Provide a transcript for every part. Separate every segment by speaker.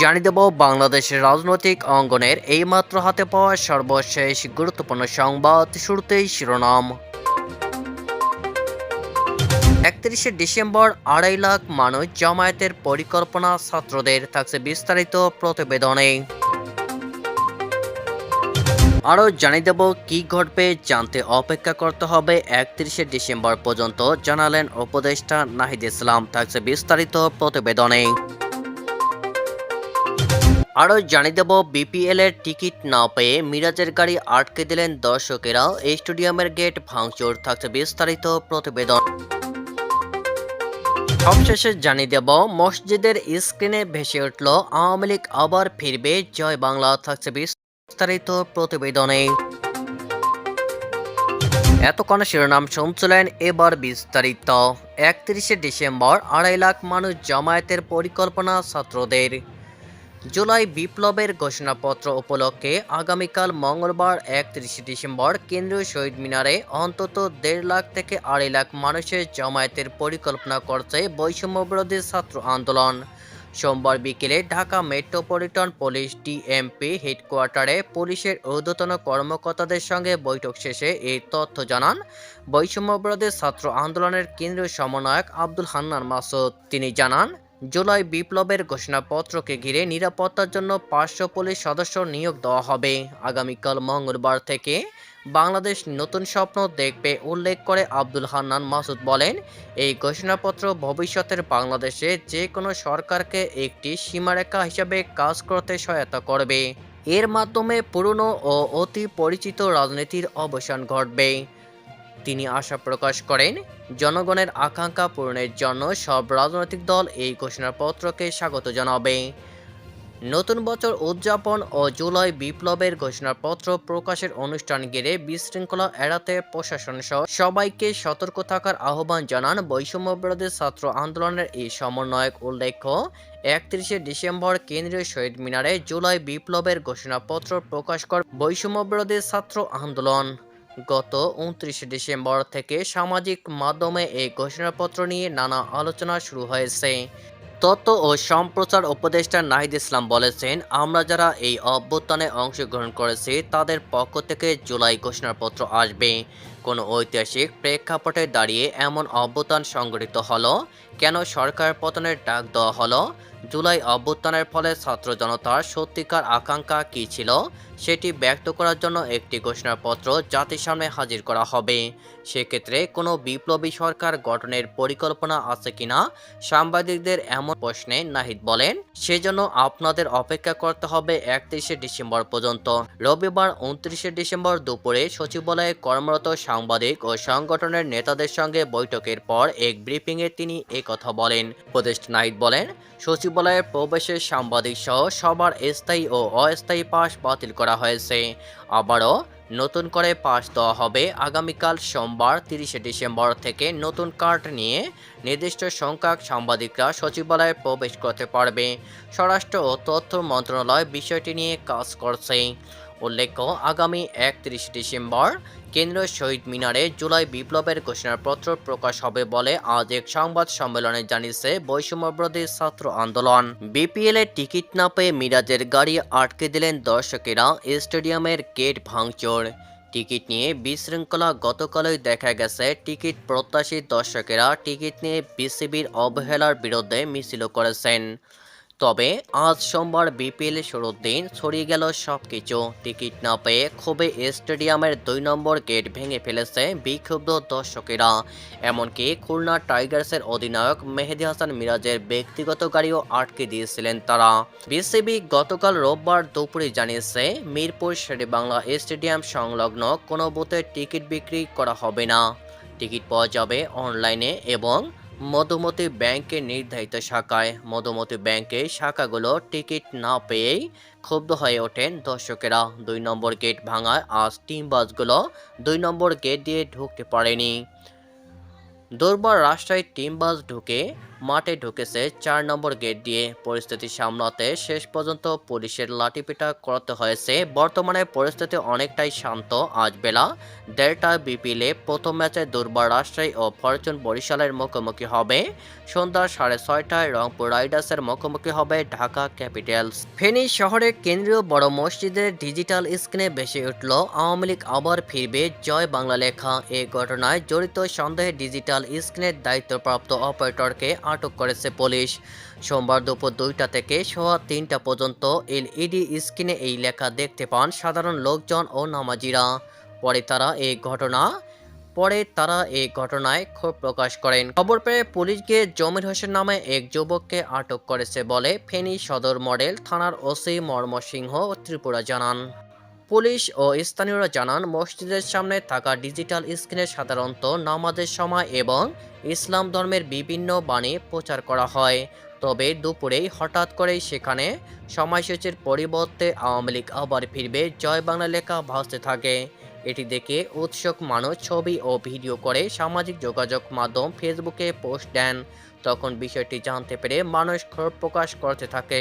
Speaker 1: জানিয়ে দেব, বাংলাদেশের রাজনৈতিক অঙ্গনের এইমাত্র হাতে পাওয়া সর্বশেষ গুরুত্বপূর্ণ সংবাদ শুরুতেই শিরোনাম। একত্রিশে ডিসেম্বর, আড়াই লাখ মানুষ জামায়াতের পরিকল্পনা, ছাত্রদের থাকছে বিস্তারিত প্রতিবেদনে। আরও জানিয়ে দেব, কি ঘটবে জানতে অপেক্ষা করতে হবে একত্রিশে ডিসেম্বর পর্যন্ত, জানালেন উপদেষ্টা নাহিদ ইসলাম। থাকছে বিস্তারিত প্রতিবেদনে। আরও জানিয়ে দেব বিপিএল এর টিকিট না পেয়ে মিরাজের গাড়ি আটকে দিলেন দর্শকেরা। স্টেডিয়ামের গেট ভাঙচুর, থাকছে বিস্তারিত প্রতিবেদন। সবশেষে জানিয়ে দেব, মসজিদের স্ক্রিনে ভেসে উঠল, আওয়ামী লীগ আবার ফিরবে, জয় বাংলা, থাকছে বিস্তারিত প্রতিবেদনে। এতক্ষণ শিরোনাম শুনছিলেন, এবার বিস্তারিত। একত্রিশে ডিসেম্বর, আড়াই লাখ মানুষ জামায়াতের পরিকল্পনা ছাত্রদের। জুলাই বিপ্লবের ঘোষণাপত্র উপলক্ষে আগামীকাল মঙ্গলবার একত্রিশে ডিসেম্বর কেন্দ্রীয় শহীদ মিনারে অন্তত দেড় লাখ থেকে আড়াই লাখ মানুষের জামায়াতের পরিকল্পনা করছে বৈষম্য বিরোধী ছাত্র আন্দোলন। সোমবার বিকেলে ঢাকা মেট্রোপলিটন পুলিশ ডিএমপি হেডকোয়ার্টারে পুলিশের ঊর্ধ্বতন কর্মকর্তাদের সঙ্গে বৈঠক শেষে এই তথ্য জানান বৈষম্য বিরোধী ছাত্র আন্দোলনের কেন্দ্রীয় সমন্বয়ক আব্দুল হান্নান মাসুদ। তিনি জানান জুলাই বিপ্লবের ঘোষণাপত্রকে ঘিরে নিরাপত্তার জন্য পাঁচশো পুলিশ সদস্য নিয়োগ দেওয়া হবে। আগামীকাল মঙ্গলবার থেকে বাংলাদেশ নতুন স্বপ্ন দেখবে উল্লেখ করে আব্দুল হান্নান মাসুদ বলেন, এই ঘোষণাপত্র ভবিষ্যতের বাংলাদেশে যে কোনো সরকারকে একটি সীমারেখা হিসাবে কাজ করতে সহায়তা করবে। এর মাধ্যমে পুরনো ও অতি পরিচিত রাজনীতির অবসান ঘটবে। তিনি আশা প্রকাশ করেন, জনগণের আকাঙ্ক্ষা পূরণের জন্য সব রাজনৈতিক দল এই ঘোষণাপত্রকে স্বাগত জানাবে। নতুন বছর উদযাপন ও জুলাই বিপ্লবের ঘোষণাপত্র প্রকাশের অনুষ্ঠান ঘিরে বিশৃঙ্খলা এড়াতে প্রশাসন সহ সবাইকে সতর্ক থাকার আহ্বান জানান বৈষম্য বিরোধী ছাত্র আন্দোলনের এই সমন্বয়ক উল্লেখ্য, একত্রিশে ডিসেম্বর কেন্দ্রীয় শহীদ মিনারে জুলাই বিপ্লবের ঘোষণাপত্র প্রকাশ কর বৈষম্য বিরোধী ছাত্র আন্দোলন। গত উনত্রিশে ডিসেম্বর থেকে সামাজিক মাধ্যমে এই ঘোষণাপত্র নিয়ে নানা আলোচনা শুরু হয়েছে। তথ্য ও সম্প্রচার উপদেষ্টা নাহিদ ইসলাম বলেছেন, আমরা যারা এই অভ্যুত্থানে অংশগ্রহণ করেছি, তাদের পক্ষ থেকে জুলাই ঘোষণাপত্র আসবে। কোনো ঐতিহাসিক প্রেক্ষাপটে দাঁড়িয়ে এমন অভ্যুত্থান সংগঠিত হলো? কেন সরকার পতনের ডাক দেওয়া হলো? জুলাই অভ্যুত্থানের ফলে ছাত্র জনতার সত্যিকার আকাঙ্ক্ষা কী ছিল? সেটি ব্যক্ত করার জন্য একটি ঘোষণাপত্র জাতির সামনে হাজির করা হবে। সেক্ষেত্রে কোনো বিপ্লবী সরকার গঠনের পরিকল্পনা আছে কিনা? সাংবাদিকদের এমন প্রশ্নে নাহিদ বলেন, সেজন্য আপনাদের অপেক্ষা করতে হবে একত্রিশে ডিসেম্বর পর্যন্ত। রবিবার উনত্রিশে ডিসেম্বর দুপুরে সচিবালয়ে কর্মরত সাংবাদিক ও সংগঠনের নেতাদের সঙ্গে বৈঠকের পর এক ব্রিফিংয়ে তিনি কথা বলেন। উপদেষ্টা নাহিদ বলেন সচিবালয়ে প্রবেশের সাংবাদিক সহ সবার স্থায়ী ও অস্থায়ী পাস বাতিল করা হয়েছে। আবারও নতুন করে পাস দেওয়া হবে আগামীকাল সোমবার, তিরিশে ডিসেম্বর থেকে নতুন কার্ড নিয়ে নির্দিষ্ট সংখ্যক সাংবাদিকরা সচিবালয়ে প্রবেশ করতে পারবে। স্বরাষ্ট্র ও তথ্য মন্ত্রণালয় বিষয়টি নিয়ে কাজ করছে। উল্লেখ্য, আগামী একত্রিশ ডিসেম্বর কেন্দ্রীয় শহীদ মিনারে জুলাই বিপ্লবের ঘোষণাপত্র প্রকাশ হবে বলে আজ এক সংবাদ সম্মেলনে জানিয়েছে বৈষম্যবিরোধী ছাত্র আন্দোলন। বিপিএল এর টিকিট না পেয়ে মিরাজের গাড়ি আটকে দিলেন দর্শকেরা, স্টেডিয়ামের গেট ভাঙচুর। টিকিট নিয়ে বিশৃঙ্খলা গতকালই দেখা গেছে। টিকিট প্রত্যাশী দর্শকেরা টিকিট নিয়ে বিসিবির অবহেলার বিরুদ্ধে মিছিল করেছেন। তবে আজ সোমবার বিপিএল শুরুর দিন ছড়িয়ে গেল সব কিছু টিকিট না পেয়ে ক্ষোভে স্টেডিয়ামের দুই নম্বর গেট ভেঙে ফেলেছে বিক্ষুব্ধ দর্শকেরা। এমনকি খুলনা টাইগার্সের অধিনায়ক মেহেদি হাসান মিরাজের ব্যক্তিগত গাড়িও আটকে দিয়েছিলেন তারা। বিসিবি গতকাল রোববার দুপুরে জানিয়েছে, মিরপুর শেরেবাংলা স্টেডিয়াম সংলগ্ন কোনো বুথে টিকিট বিক্রি করা হবে না। টিকিট পাওয়া যাবে অনলাইনে এবং মধুমতি ব্যাংকের নির্ধারিত শাখায় মধুমতি ব্যাংকের শাখাগুলো টিকিট না পেয়েই ক্ষুব্ধ হয়ে ওঠেন দর্শকেরা। দুই নম্বর গেট ভাঙায় আজ টিম বাসগুলো দুই নম্বর গেট দিয়ে ঢুকতে পারেনি। দুর্বার রাস্তায় টিম বাস ঢুকে মাঠে ঢুকেছে চার নম্বর গেট দিয়ে। পরিস্থিতি সামলাতে শেষ পর্যন্ত পুলিশের লাঠিপিটা করতে হয়েছে। বর্তমানে পরিস্থিতি অনেকটাই শান্ত। আজ বেলা দেড়টা বিপিএলে প্রথম ম্যাচে দুর্বার রাজশাহী ও ফরচুন বরিশালের মুখোমুখি হবে। সন্ধ্যা সাড়ে ছয়টায় রংপুর রাইডার্সের মুখোমুখি হবে ঢাকা ক্যাপিটালস। ফেনী শহরের কেন্দ্রীয় বড় মসজিদের ডিজিটাল স্ক্রিনে ভেসে উঠল, আওয়ামী লীগ আবার ফিরবে জয় বাংলা লেখা। এই ঘটনায় জড়িত সন্দেহে ডিজিটাল স্ক্রিনের দায়িত্বপ্রাপ্ত অপারেটরকে আটক করেছে পুলিশ। সোমবার দুপুর দুইটা থেকে সোয়া তিনটা পর্যন্ত এলইডি স্ক্রিনে এই লেখা দেখতে পান সাধারণ লোকজন ও নামাজিরা। পরে তারা এই ঘটনা, পরে তারা এই ঘটনায় ক্ষোভ প্রকাশ করেন। খবর পেয়ে পুলিশ গিয়ে জমির হোসেন নামে এক যুবককে আটক করেছে বলে ফেনী সদর মডেল থানার ওসি মর্মসিংহ ত্রিপুরা জানান। পুলিশ ও স্থানীয়রা জানান, মসজিদের সামনে থাকা ডিজিটাল স্ক্রিনে সাধারণত নামাজের সময় এবং ইসলাম ধর্মের বিভিন্ন বাণী প্রচার করা হয়। তবে দুপুরেই হঠাৎ করেই সেখানে সময়সূচির পরিবর্তে আওয়ামী লীগ আবার ফিরবে, জয় বাংলা লেখা ভাসতে থাকে। এটি দেখে উৎসুক মানুষ ছবি ও ভিডিও করে সামাজিক যোগাযোগ মাধ্যম ফেসবুকে পোস্ট দেন। তখন বিষয়টি জানতে পেরে মানুষ ক্ষোভ প্রকাশ করতে থাকে।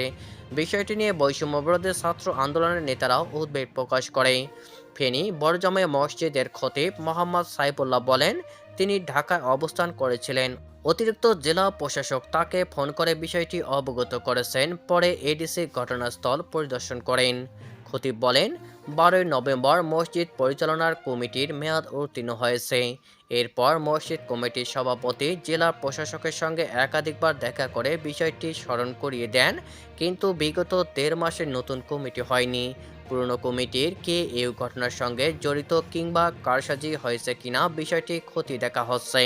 Speaker 1: বিষয়টি নিয়ে বৈষম্য বিরোধী ছাত্র আন্দোলনের নেতারাও উদ্বেগ প্রকাশ করে। ফেনী বড়জমে মসজিদের খতিব মোহাম্মদ সাইফুল্লাহ বলেন, তিনি ঢাকায় অবস্থান করেছিলেন। অতিরিক্ত জেলা প্রশাসক তাকে ফোন করে বিষয়টি অবগত করেছেন, পরে এডিসি ঘটনাস্থল পরিদর্শন করেন। খতিব বলেন, বারোই নভেম্বর মসজিদ পরিচালনার কমিটির মেয়াদ উত্তীর্ণ হয়েছে। এরপর মসজিদ কমিটির সভাপতি জেলা প্রশাসকের সঙ্গে একাধিকবার দেখা করে বিষয়টি স্মরণ করিয়ে দেন, কিন্তু বিগত দেড় মাসে নতুন কমিটি হয়নি। পুরনো কমিটির কে এই ঘটনার সঙ্গে জড়িত কিংবা কারসাজি হয়েছে কিনা বিষয়টি ক্ষতি দেখা হচ্ছে।